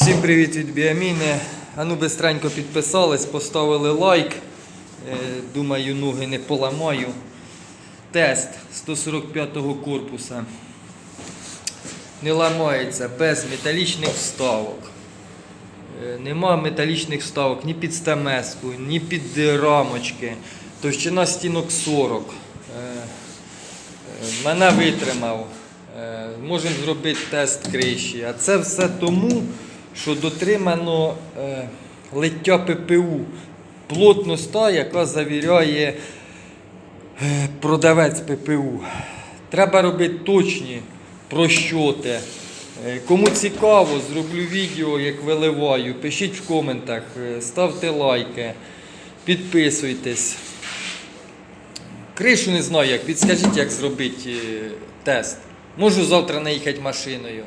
Всім привіт від Біаміни. Ану бистренько підписались, поставили лайк. Е, Думаю, ноги не поламаю. Тест 145-го корпуса. Не ламається без металічних вставок. Е, Нема металічних вставок ні під стамеску, ні під рамочки. Товщина стінок 40. Е, Мене витримав. Можемо зробити тест криші. А це все тому, що дотримано е, лиття ППУ. Плотність та, яка завіряє е, продавець ППУ. Треба робити точні прощоти. Е, Кому цікаво, зроблю відео, як виливаю. Пишіть в коментах, е, ставте лайки, підписуйтесь. Кришу не знаю як. Підскажіть, як зробити е, тест. Можу завтра наїхати машиною.